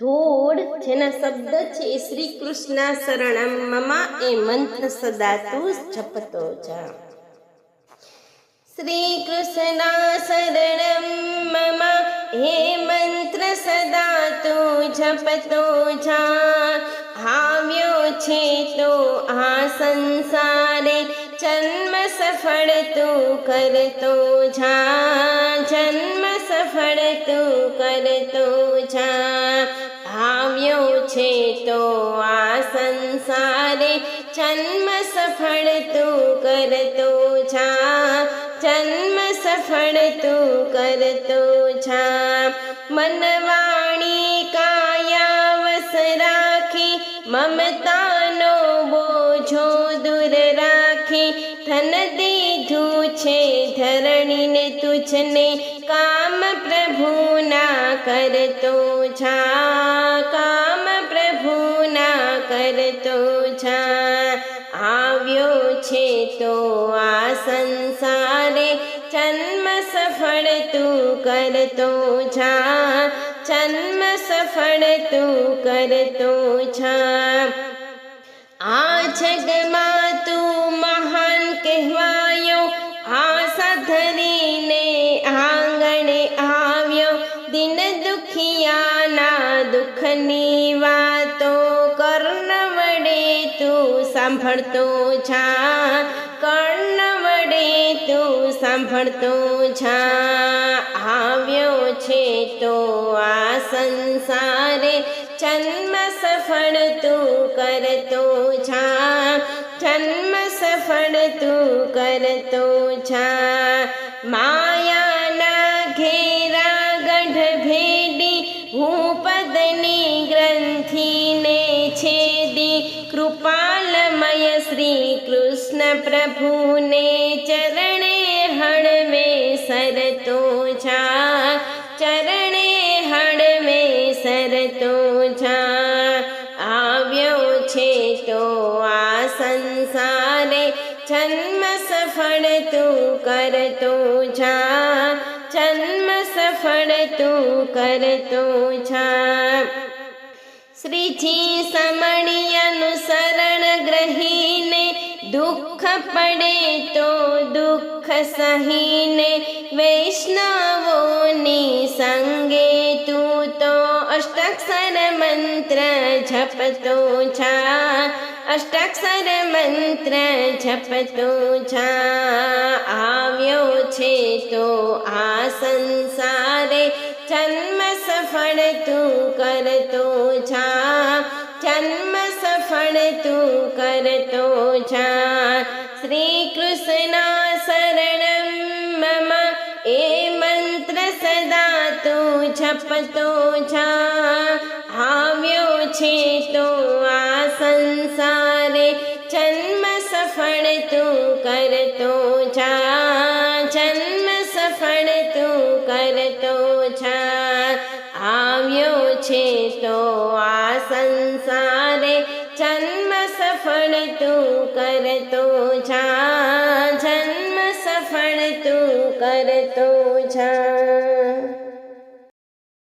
ધૂળ, જેના શબ્દ છે એ શ્રી કૃષ્ણ શરણમ, મમા એ મંત્ર સદા તું જપતો જા. શ્રી કૃષ્ણ શરણમ, મમ હે મંત્ર સદા તું જપતો જા. આવ્યો છે તો આ સંસારે જન્મ સફળ તું કરતો જા. જન્મ સફળ તું કરતો જા. આવ્યો છે તો આ સંસારે જન્મ સફળ તું કરતો જા. જન્મ સફળ તું કરતો જા. મનવાણી કાયા વસ રાખી, મમતાનો બોજો દૂર રાખી, ધન છે ધરણીને તુજને કામ પ્રભુના કરતો છા કામ પ્રભુના કરતો જા. આવ્યો છે તો આ સંસારે જન્મ સફળ તું કરતો જા, જન્મ સફળ તું કરતો છા આ જગમાં તું મહાન કહેવાયો દુઃખની વાતો કર્ણ વડે તું સાંભળતો જા. કર્ણ વડે તું સાંભળતો જા. આવ્યો છે તો આ સંસારે જન્મ સફળ તું કરતો જા. જન્મ સફળ તું કરતો જા. માયાના ઘેરા ગઢ ભેડી હું શ્રી કૃષ્ણ પ્રભુને ચરણે હળવે સરતો જા. ચરણે હળવે સરતો જા. આવ્યો છે તો આ સંસારે જન્મ સફળ તું કરતો જા. જન્મ સફળ તું કરતો જા. શ્રીજી સમણિયાનું દુઃખ પડે તો દુઃખ સહીને વૈષ્ણવોની સંગે તું તો અષ્ટાક્ષર મંત્ર જપતો છા અષ્ટાક્ષર મંત્ર જપતો છા આવ્યો છે તો આ સંસારે જન્મ સફળ તું કરતો છા જન્મ સફળ તું કરતો છા શ્રી કૃષ્ણ શરણ મમ એ મંત્ર સદા તું છપતો છા આવ્યો છે તો આ સંસારે જન્મ સફળ તું કરતો છા જન્મ સફળ તું કરતો છા આવ્યો છે તો તું જા.